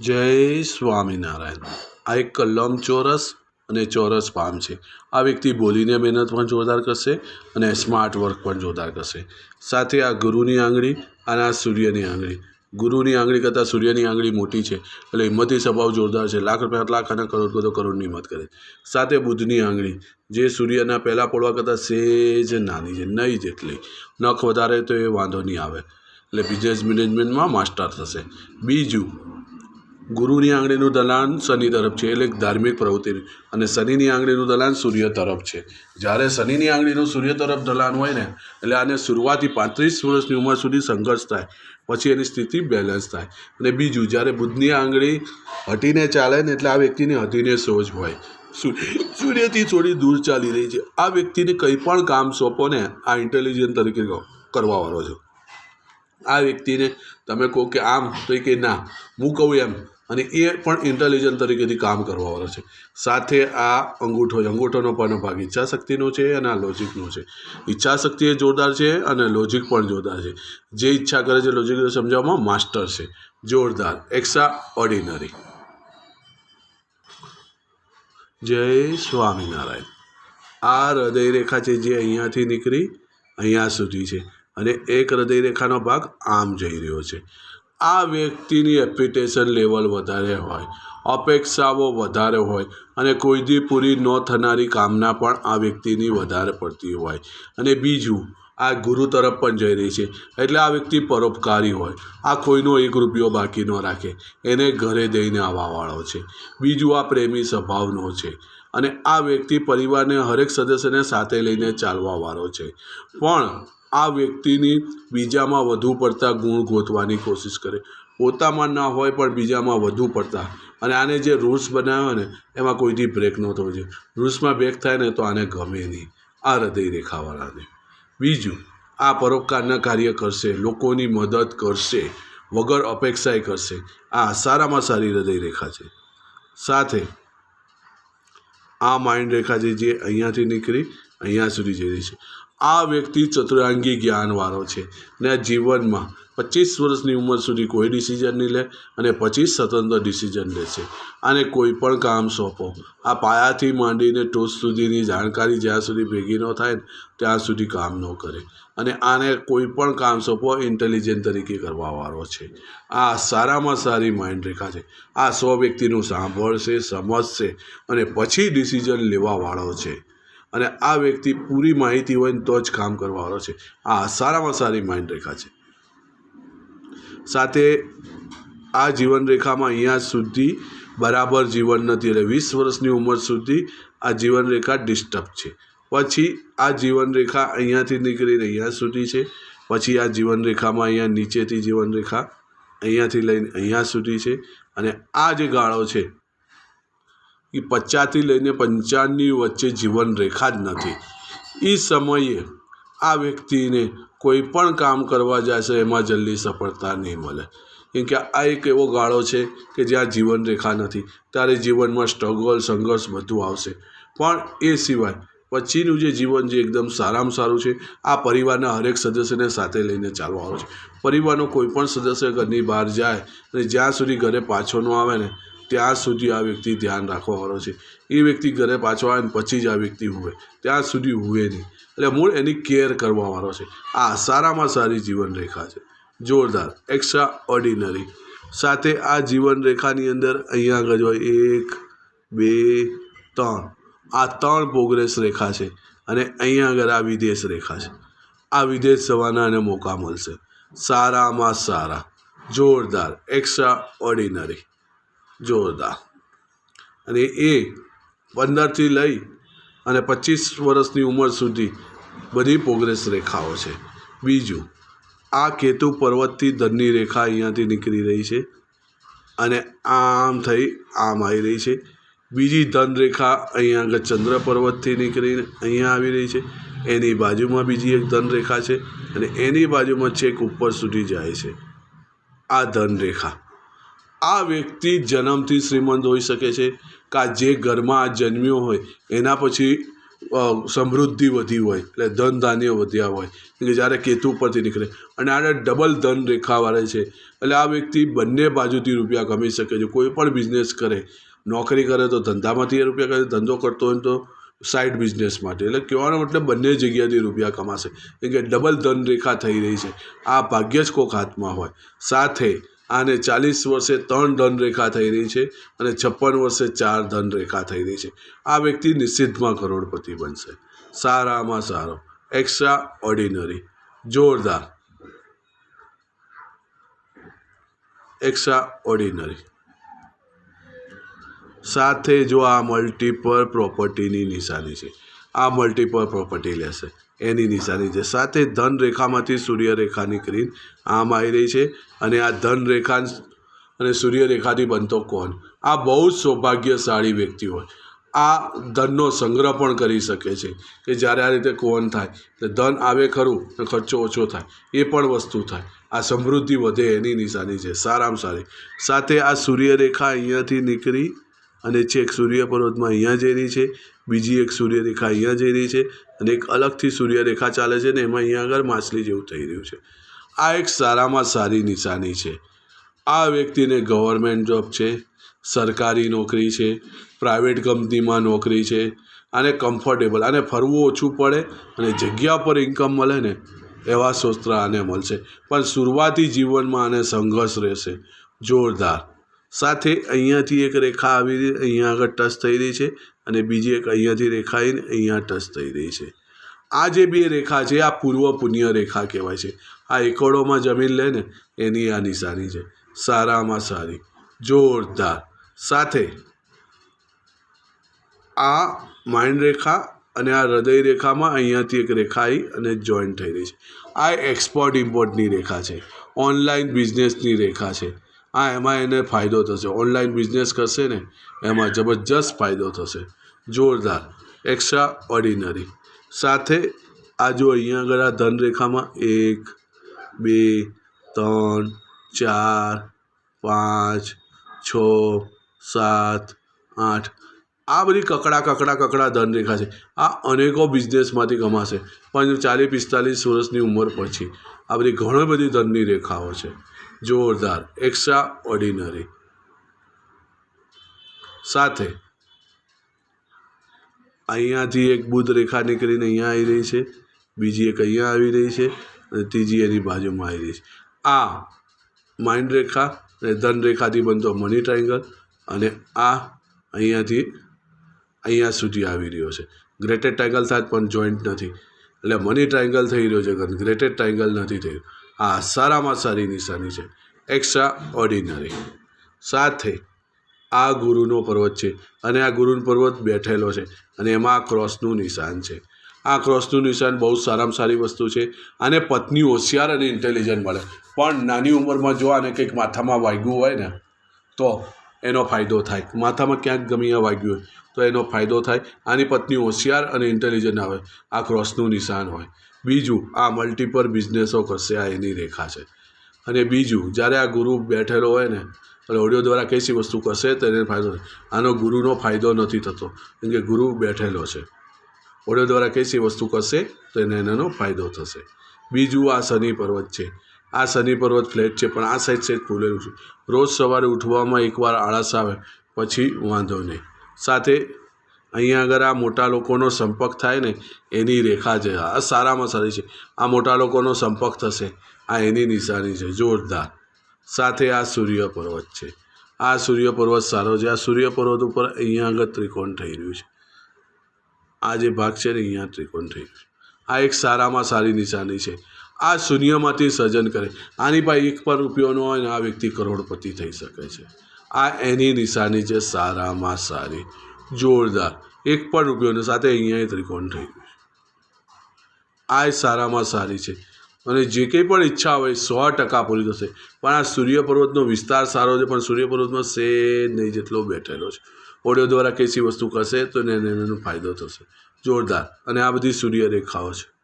જય સ્વામિનારાયણ. આ એક લંબચોરસ અને ચોરસ પામ છે. આ વ્યક્તિ બોલીને મહેનત પણ જોરદાર કરશે અને સ્માર્ટ વર્ક પણ જોરદાર કરશે. સાથે આ ગુરુની આંગળી, અને આ સૂર્યની આંગળી. ગુરુની આંગળી કરતાં સૂર્યની આંગળી મોટી છે, એટલે હિંમતી સ્વભાવ જોરદાર છે. લાખ રૂપિયા, લાખ અને કરોડ કરોડ કરોડની હિંમત કરે. સાથે બુધની આંગળી, જે સૂર્યના પહેલાં પડવા કરતાં સેજ નાની છે નહીં જેટલી. નખ વધારે તો એ વાંધો નહીં આવે. એટલે બિઝનેસ મેનેજમેન્ટમાં માસ્ટર થશે. બીજું ગુરુની આંગળીનું દલાન શનિ તરફ છે, એટલે ધાર્મિક પ્રવૃત્તિ. અને શનિની આંગળીનું દલાન સૂર્ય તરફ છે. જ્યારે શનિની આંગળીનું સૂર્ય તરફ દલાન હોય ને, એટલે આને શરૂઆતથી પાંત્રીસ વર્ષની ઉંમર સુધી સંઘર્ષ થાય, પછી એની સ્થિતિ બેલેન્સ થાય. અને બીજું, જ્યારે બુધની આંગળી હટીને ચાલે ને, એટલે આ વ્યક્તિને હટીને સોચ હોય. સૂર્યથી થોડી દૂર ચાલી રહી છે. આ વ્યક્તિને કંઈ પણ કામ સોંપો ને આ ઇન્ટેલિજન્ટ તરીકે કરવાવાળો છો. આ વ્યક્તિને તમે કહો કે આમ, તો એ કે ના. હું કહું એમ અને એ પણ ઇન્ટેલિજન્ટ તરીકેથી કામ કરવાવાળો છે. સાથે આ અંગૂઠો, અંગૂઠોનો પણ ભાગ ઈચ્છાશક્તિનો છે અને આ લોજિકનો છે. ઈચ્છાશક્તિ એ જોરદાર છે અને લોજિક પણ જોરદાર છે. જે ઈચ્છા કરે છે લોજિક સમજાવવામાં માસ્ટર છે. જોરદાર એક્સ્ટ્રા ઓર્ડિનરી જય સ્વામિનારાયણ. આ હૃદય રેખા છે જે અહીંયાથી નીકળી અહીંયા સુધી છે. અને એક હૃદય રેખાનો ભાગ આમ જઈ રહ્યો છે. આ વ્યક્તિની એપ્રિટેશન લેવલ વધારે હોય, અપેક્ષાઓ વધારે હોય અને કોઈથી પૂરી ન થનારી કામના પણ આ વ્યક્તિની વધારે પડતી હોય. અને બીજું, આ ગુરુ તરફ પણ જઈ રહી છે. એટલે આ વ્યક્તિ પરોપકારી હોય, આ કોઈનો એક રૂપિયો બાકી ન રાખે, એને ઘરે દઈને આવવાવાળો છે. બીજું, આ પ્રેમી સ્વભાવનો છે અને આ વ્યક્તિ પરિવારને હરેક સદસ્યને સાથે લઈને ચાલવાવાળો છે. પણ આ વ્યક્તિની બીજામાં વધુ પડતા ગુણ ગોતવાની કોશિશ કરે. પોતામાં ના હોય પણ બીજામાં વધુ પડતા. અને આને જે રૂલ્સ બનાવ્યો ને, એમાં કોઈથી બ્રેક ન થવો જોઈએ રૂલ્સમાં બ્રેક થાય ને તો આને ગમે નહીં. આ હૃદય રેખાવાળાને બીજું, આ પરોપકારના કાર્ય કરશે, લોકોની મદદ કરશે, વગર અપેક્ષાએ કરશે. આ સારામાં સારી હૃદય રેખા છે. સાથે, આ માઇન્ડ રેખા છે જે અહીંયાથી નીકળી, અહીંયા સુધી જઈ રહી છે. આ વ્યક્તિ ચતુરાંગી જ્ઞાનવાળો છે ને જીવનમાં પચીસ વર્ષની ઉંમર સુધી કોઈ ડિસિઝન નહીં લે અને પછી સ્વતંત્ર ડિસિઝન લેશે આને કોઈ પણ કામ સોંપો. આ પાયાથી માંડીને ટોચ સુધીની જાણકારી જ્યાં સુધી ભેગી ન થાય ત્યાં સુધી કામ ન કરે. અને આને કોઈ પણ કામ સોંપો ઇન્ટેલિજન્ટ તરીકે કરવાવાળો છે. આ સારામાં સારી માઇન્ડ રેખા છે. આ સો વ્યક્તિનું સાંભળશે, સમજશે અને પછી ડિસિઝન લેવાવાળો છે. અને આ વ્યક્તિ પૂરી માહિતી હોય તો જ કામ કરવાવાળો છે. આ સારામાં સારી માઇન્ડ રેખા છે. સાથે આ જીવન રેખામાં અહીંયા સુધી બરાબર જીવન નથી એટલે વીસ વર્ષની ઉંમર સુધી આ જીવન રેખા ડિસ્ટર્બ છે. પછી આ જીવન રેખા અહીંયાથી નીકળીને અહીંયા સુધી છે. પછી આ જીવન રેખામાં અહીંયા નીચેથી જીવન રેખા અહીંયાથી લઈને અહીંયા સુધી છે. અને આ જે ગાળો છે એ પચાસથી લઈને પંચાવનની વચ્ચે જીવન રેખા જ નથી. એ સમયે આ વ્યક્તિને કોઈ પણ કામ કરવા જશે, એમાં જલ્દી સફળતા નહીં મળે. કેમ કે આ એક એવો ગાળો છે કે જ્યાં જીવન રેખા નથી. ત્યારે જીવનમાં સ્ટ્રગલ સંઘર્ષ બધું આવશે. પણ એ સિવાય પછીનું જે જીવન જે એકદમ સારામાં સારું છે, આ પરિવારના હરેક સદસ્યને સાથે લઈને ચાલવાનું છે. પરિવારનો કોઈ પણ સદસ્ય ઘરની બહાર જાય અને જ્યાં સુધી ઘરે પાછો ન આવે ને ત્યાં સુધી આ વ્યક્તિ ધ્યાન રાખવાવાળો છે. એ વ્યક્તિ ઘરે પાછો આવે ને પછી જ આ વ્યક્તિ હોવે. ત્યાં સુધી હોવે નહીં. એટલે મૂળ એની કેર કરવાવાળો છે. આ સારામાં સારી જીવન રેખા છે. જોરદાર એક્સ્ટ્રા ઓર્ડિનરી સાથે આ જીવન રેખાની અંદર અહીંયા આગળ હોય એક, બે, ત્રણ. આ ત્રણ પ્રોગ્રેસ રેખા છે અને અહીંયા આગળ આ વિદેશ રેખા છે. આ વિદેશ જવાના એને મોકા મળશે. સારામાં સારા. જોરદાર એક્સ્ટ્રા ઓર્ડિનરી જોરદાર. અને એ પંદરથી લઈ અને પચીસ વર્ષની ઉંમર સુધી બધી પ્રોગ્રેસ રેખાઓ છે. બીજું, આ કેતુ પર્વતથી ધનની રેખા અહીંયાથી નીકળી રહી છે અને આમ થઈ આમ આવી રહી છે. બીજી ધન રેખા અહીંયા આગળ ચંદ્ર પર્વતથી નીકળીને અહીંયા આવી રહી છે. એની બાજુમાં બીજી એક ધન રેખા છે અને એની બાજુમાં છેક ઉપર સુધી જાય છે. આ ધન રેખા. આ વ્યક્તિ જન્મથી શ્રીમંત હોઈ શકે છે કાં જે ઘરમાં આ જન્મ્યો હોય, એના પછી સમૃદ્ધિ વધી હોય, એટલે ધન ધાન્ય વધ્યા હોય કે જ્યારે કેતુ પરથી નીકળે. અને આને ડબલ ધન રેખાવાળે છે. એટલે આ વ્યક્તિ બંને બાજુથી રૂપિયા કમાઈ શકે છે. કોઈ પણ બિઝનેસ કરે, નોકરી કરે તો ધંધામાંથી રૂપિયા કરે ધંધો કરતો હોય તો સાઈડ બિઝનેસ માટે. એટલે કહેવાનો મતલબ બંને જગ્યાએથી રૂપિયા કમાશે. કેમ કે ડબલ ધન રેખા થઈ રહી છે. આ ભાગ્ય જ કોક હાથમાં હોય. સાથે આને ચાલીસ વર્ષે ત્રણ ધન રેખા થઈ રહી છે અને છપ્પન વર્ષે ચાર ધન રેખા થઈ રહી છે. આ વ્યક્તિ નિશ્ચિતમાં કરોડપતિ બનશે. સારામાં સારો. એક્સ્ટ્રા ઓર્ડિનરી જોરદાર. એક્સ્ટ્રા ઓર્ડિનરી સાથે જો આ મલ્ટીપલ પ્રોપર્ટીની નિશાની છે. આ મલ્ટીપલ પ્રોપર્ટી લેશે. એની નિશાની છે. સાથે ધન રેખામાંથી સૂર્યરેખા નીકળી આમ આવી રહી છે અને આ ધન રેખા અને સૂર્યરેખાથી બનતો કોણ? આ બહુ જ સૌભાગ્યશાળી વ્યક્તિ હોય. આ ધનનો સંગ્રહ પણ કરી શકે છે કે જ્યારે આ રીતે કોણ થાય એટલે ધન આવે ખરું ખર્ચો ઓછો થાય, એ પણ વસ્તુ થાય. આ સમૃદ્ધિ વધે એની નિશાની છે. સારામાં સારી. સાથે આ સૂર્યરેખા અહીંયાથી નીકળી અને છેક સૂર્ય પર્વતમાં અહીંયા જઈ રહી છે. બીજી એક સૂર્યરેખા અહીંયા જઈ રહી છે અને એક અલગથી સૂર્યરેખા ચાલે છે ને એમાં અહીંયા આગળ માછલી જેવું થઈ રહ્યું છે. આ એક સારામાં સારી નિશાની છે. આ વ્યક્તિને ગવર્મેન્ટ જોબ છે, સરકારી નોકરી છે પ્રાઇવેટ કંપનીમાં નોકરી છે અને કમ્ફર્ટેબલ આને ફરવું ઓછું પડે અને જગ્યા પર ઇન્કમ મળે ને એવા શસ્ત્ર આને મળશે. પણ શરૂઆતી જીવનમાં આને સંઘર્ષ રહેશે. જોરદાર. સાથે અહીંયાથી એક રેખા આવી રહી, અહીંયા આગળ ટચ થઈ રહી છે. અને બીજી એક અહીંયાથી રેખા આવીને અહીંયા ટચ થઈ રહી છે. આ જે બે રેખા છે, આ પૂર્વ પુણ્ય રેખા કહેવાય છે. આ એકડોમાં જમીન લે ને, એની આ નિશાની છે. સારામાં સારી. જોરદાર. સાથે આ માઇન્ડ રેખા અને આ હૃદય રેખામાં અહીંયાથી એક રેખા આવી અને જોઈન્ટ થઈ રહી છે. આ એક્સપોર્ટ ઇમ્પોર્ટની રેખા છે. ઓનલાઈન બિઝનેસની રેખા છે. આ એમાં એને ફાયદો થશે. ઓનલાઈન બિઝનેસ કરશે ને, એમાં જબરજસ્ત ફાયદો થશે. જોરદાર એક્સ્ટ્રા ઓર્ડિનરી સાથે આ જો અહીંયા આગળ આ ધનરેખામાં એક, બે, ત્રણ, ચાર, પાંચ, છ, સાત, આઠ. આ બધી કકડા કકડા કકડા ધનરેખા છે. આ અનેકો બિઝનેસમાંથી કમાશે. પણ ચાલીસ, પિસ્તાલીસ વર્ષની ઉંમર પછી આ બધી ઘણી બધી ધનની રેખાઓ છે. જોરદાર એક્સ્ટ્રા ઓર્ડિનરી સાથે અહીંયાથી એક બુધ રેખા નીકળીને અહીંયા આવી રહી છે. બીજી એક અહીંયા આવી રહી છે અને ત્રીજી એની બાજુમાં આવી રહી છે. આ માઇન્ડ રેખા અને ધન રેખાથી બનતો મની ટ્રાયંગલ અને આ અહીંયાથી અહીંયા સુધી આવી રહ્યો છે. ગ્રેટેડ ટ્રાયંગલ થાય પણ જોઈન્ટ નથી. એટલે મની ટ્રાયંગલ થઈ રહ્યો છે ગ્રેટેડ ટ્રાયંગલ નથી થયું. આ સારામાં સારી નિશાની છે. એક્સ્ટ્રા ઓર્ડિનરી સાથે આ ગુરુનો પર્વત છે અને આ ગુરુનો પર્વત બેઠેલો છે અને એમાં આ ક્રોસનું નિશાન છે. આ ક્રોસનું નિશાન બહુ સારામાં સારી વસ્તુ છે આને પત્ની હોશિયાર અને ઇન્ટેલિજન્ટ મળે. પણ નાની ઉંમરમાં જો આને કંઈક માથામાં વાગ્યું હોય ને, તો એનો ફાયદો થાય. માથામાં ક્યાંક ગમે વાગ્યું હોય, તો એનો ફાયદો થાય. આની પત્ની હોશિયાર અને ઇન્ટેલિજન્ટ આવે. આ ક્રોસનું નિશાન હોય. બીજું, આ મલ્ટીપર બિઝનેસો કરશે આ એની રેખા છે. અને બીજું, જ્યારે આ ગુરુ બેઠેલો હોય ને એટલે ઓડિયો દ્વારા કઈ વસ્તુ કરશે તો એને ફાયદો આનો ગુરુનો ફાયદો નથી થતો. કેમ કે ગુરુ બેઠેલો છે. ઓડિયો દ્વારા કઈ વસ્તુ કરશે તો એને એનો ફાયદો થશે. બીજું આ શનિ પર્વત છે. આ શનિ પર્વત ફ્લેટ છે, પણ આ સાઈડ સાઈડ ખુલેલું છે. રોજ સવારે ઉઠવામાં એકવાર આળસ આવે, પછી વાંધો નહીં. સાથે અહીંયા આગળ આ મોટા લોકોનો સંપર્ક થાય ને, એની રેખા છે. આ સારામાં સારી છે. આ મોટા લોકોનો સંપર્ક થશે. આ એની નિશાની છે. જોરદાર. સાથે આ સૂર્ય પર્વત છે. આ સૂર્ય પર્વત સારો છે. આ સૂર્ય પર્વત ઉપર અહીંયા આગળ ત્રિકોણ થઈ રહ્યું છે. આ જે ભાગ છે ને, અહીંયા ત્રિકોણ થઈ રહ્યું છે. આ એક સારામાં સારી નિશાની છે. આ શૂન્યમાંથી સર્જન કરે. આની પાસે એક પણ રૂપિયોનો હોય ને આ વ્યક્તિ કરોડપતિ થઈ શકે છે. આ એની નિશાની છે સારામાં સારી. જોરદાર. એક પણ રૂપિયોની સાથે અહીંયા ત્રિકોણ થઈ ગયું આ સારામાં સારી છે. અને જે કંઈ પણ ઈચ્છા હોય સો ટકા પૂરી થશે. પણ આ સૂર્ય પર્વતનો વિસ્તાર સારો છે, પણ સૂર્ય પર્વતમાં સેજ નહીં જેટલો બેઠેલો છે. ઓડિયો દ્વારા કેસી વસ્તુ કરશે તો એને એને ફાયદો થશે. જોરદાર. અને આ બધી સૂર્ય રેખાઓ છે.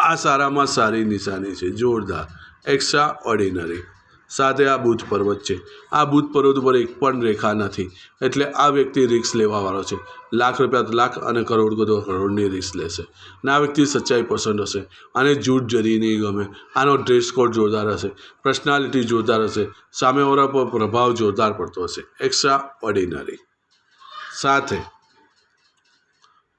આ સારામાં સારી નિશાની છે. જોરદાર. એક્સ્ટ્રા ઓર્ડિનરી સાથે આ બુધ પર્વત છે. આ બુધ પર્વત ઉપર એક પણ રેખા નથી. એટલે આ વ્યક્તિ રિક્સ લેવાવાળો છે. લાખ રૂપિયા, લાખ અને કરોડ તો કરોડની રિક્સ લેશે. અને આ વ્યક્તિ સચ્ચાઈ પસંદ હશે. આને જૂઠ જરી નહીં ગમે. આનો ડ્રેસ કોડ જોરદાર હશે. પર્સનાલિટી જોરદાર હશે. સામેવાળા પર પ્રભાવ જોરદાર પડતો હશે. એક્સ્ટ્રા ઓર્ડિનરી સાથે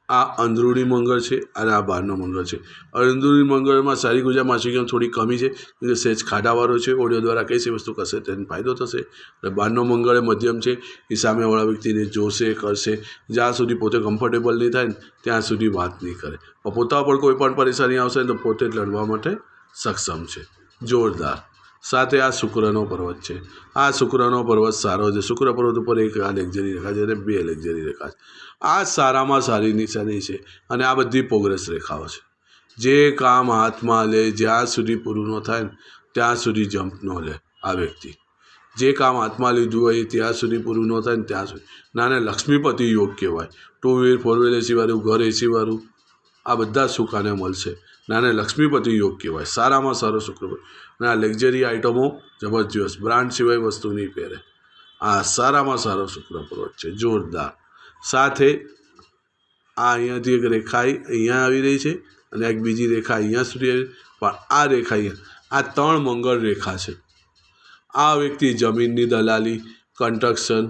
આ અંદરૂણી મંગળ છે, અને આ બહારનો મંગળ છે. અંદરૂણી મંગળમાં સારી ગુજા માસિકમ થોડી કમી છે કે સહેજ ખાડાવાળો છે, ઓડિયો દ્વારા કઈ સી વસ્તુ કરશે તેને ફાયદો થશે. અને બહારનો મંગળ એ મધ્યમ છે, એ સામેવાળા વ્યક્તિને જોશે, કરશે. જ્યાં સુધી પોતે કમ્ફર્ટેબલ નહીં થાય ત્યાં સુધી વાત નહીં કરે. પોતા પર કોઈ પણ પરેશાની આવશે તો પોતે જ લડવા માટે સક્ષમ છે. જોરદાર. સાથે આ શુક્રનો પર્વત છે. આ શુક્રનો પર્વત સારો છે. શુક્ર પર્વત ઉપર એક આ લેક્ઝરી રેખા છે અને બે લેક્ઝરી રેખા છે. આ સારામાં સારી નિશાની છે અને આ બધી પ્રોગ્રેસ રેખાઓ છે. જે કામ હાથમાં લે, જ્યાં સુધી પૂરું ન થાય ને, ત્યાં સુધી જમ્પ ન લે આ વ્યક્તિ. જે કામ હાથમાં લીધું હોય ત્યાં સુધી પૂરું ન થાય ને, ત્યાં સુધી. નાને લક્ષ્મીપતિ યોગ કહેવાય. ટુ વ્હીલ ફોર વ્હીલ એસીવાળું ઘર એસીવાળું આ બધા સુખ મળશે. નાને લક્ષ્મીપતિ યોગ કહેવાય. સારામાં સારો શુક્ર અને આ લક્ઝરી આઇટમો જબરજસ્ત. બ્રાન્ડ સિવાય વસ્તુ નહીં પહેરે. આ સારામાં સારો શુક્ર પર્વત છે. જોરદાર. સાથે આ અહીંયાથી એક રેખા અહીંયા આવી રહી છે અને એક બીજી રેખા અહીંયા સુધી આવી પણ આ રેખા અહીંયા, આ ત્રણ મંગળ રેખા છે. આ વ્યક્તિ જમીનની દલાલી, કન્સ્ટ્રક્શન,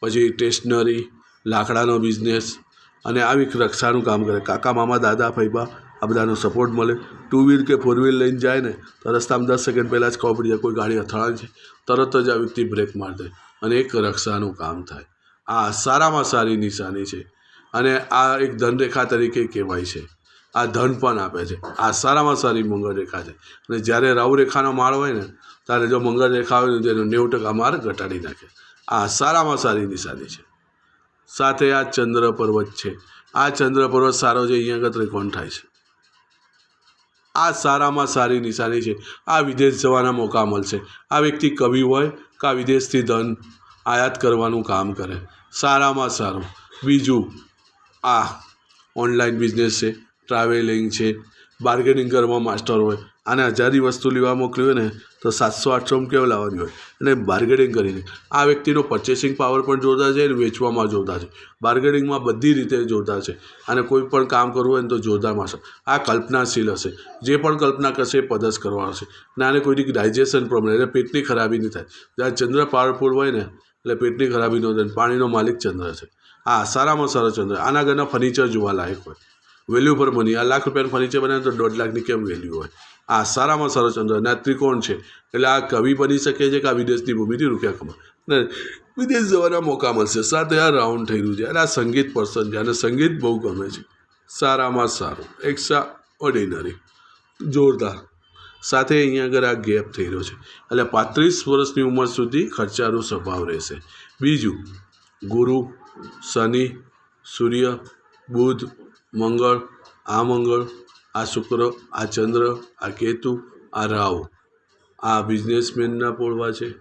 પછી સ્ટેશનરી, લાકડાનો બિઝનેસ અને આવી રક્ષાનું કામ કરે. કાકા, મામા, દાદા ફૈબા આ બધાનો સપોર્ટ મળે. ટુ વ્હીલ કે ફોર વ્હીલ લઈને જાય ને, તો રસ્તામાં દસ સેકન્ડ પહેલાં જ ખબર પડી જાય કોઈ ગાડી અથડાણ છે. તરત જ આ વ્યક્તિ બ્રેક મારી દે અને એક રક્ષાનું કામ થાય. આ સારામાં સારી નિશાની છે. અને આ એક ધનરેખા તરીકે કહેવાય છે. આ ધન પણ આપે છે. આ સારામાં સારી મંગળ રેખા છે. અને જ્યારે રાહુરેખાનો માળ હોય ને, ત્યારે જો મંગળ રેખા હોય ને તેનો નેવું ટકા માર ઘટાડી નાખે. આ સારામાં સારી નિશાની છે. સાથે આ ચંદ્ર પર્વત છે. આ ચંદ્ર પર્વત સારો છે, અહીંયા આગળ ત્રિકોણ થાય છે. આ સારામાં સારી નિશાની છે. આ વિદેશ જવાના મોકા મળશે આ વ્યક્તિ કવિ હોય કે આ વિદેશથી ધન આયાત કરવાનું કામ કરે. સારામાં સારું. બીજું, આ ઓનલાઈન બિઝનેસ છે. ટ્રાવેલિંગ છે. બાર્ગેનિંગ કરવામાં માસ્ટર હોય. આને હજારી વસ્તુ લેવા મોકલી હોય ને તો સાતસો આઠસોમાં કેવું લાવવાની હોય? અને બાર્ગેનિંગ કરીને. આ વ્યક્તિનો પરચેસિંગ પાવર પણ જોરદાર છે અને વેચવામાં જોરદાર છે. બાર્ગેનિંગમાં બધી રીતે જોરદાર છે. અને કોઈ પણ કામ કરવું હોય ને તો જોરદાર માસ્ટર આ કલ્પનાશીલ હશે. જે પણ કલ્પના કરશે એ પદસ કરવાનો છે અને આને કોઈની ડાયજેશન પ્રોબ્લેમ એટલે પેટની ખરાબી નહીં થાય. જ્યારે ચંદ્ર પાવરફુલ હોય ને, એટલે પેટની ખરાબી ન થાય પાણીનો માલિક ચંદ્ર છે. આ સારામાં સારો ચંદ્ર. આના ઘરના ફર્નિચર જોવા લાયક હોય. વેલ્યુ પર બની આ લાખ રૂપિયાનું ફર્નિચર બનાવે તો દોઢ લાખની કેમ વેલ્યુ હોય? આ સારામાં સારો ચંદ્ર. અને આ ત્રિકોણ છે. એટલે આ કવિ બની શકે છે કે આ વિદેશની ભૂમિથી રૂપિયા કમા વિદેશ જવાના મોકા મળશે. સાથે આ રાઉન્ડ થઈ રહ્યું છે. અને આ સંગીત પર્સન છે. અને સંગીત બહુ ગમે છે. સારામાં સારું. એક્સ્ટ્રા ઓર્ડિનરી જોરદાર. સાથે અહીંયા આગળ આ ગેપ થઈ રહ્યો છે. એટલે પાંત્રીસ વર્ષની ઉંમર સુધી ખર્ચાનો સ્વભાવ રહેશે. બીજું, ગુરુ, શનિ, સૂર્ય, બુધ, મંગળ, આ મંગળ આ શુક્ર, આ ચંદ્ર, આ કેતુ, આ રાહુ, આ બિઝનેસમેનના પોળવા છે,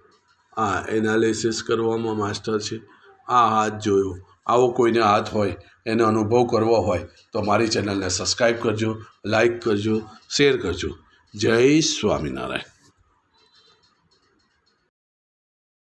આ એનાલિસિસ કરવામાં માસ્ટર છે, આ હાથ જોયો, આવો કોઈને હાથ હોય, એનો અનુભવ કરવો હોય, તો મારી ચેનલને સબસ્ક્રાઈબ કરજો લાઈક કરજો, શેર કરજો. જય સ્વામિનારાયણ.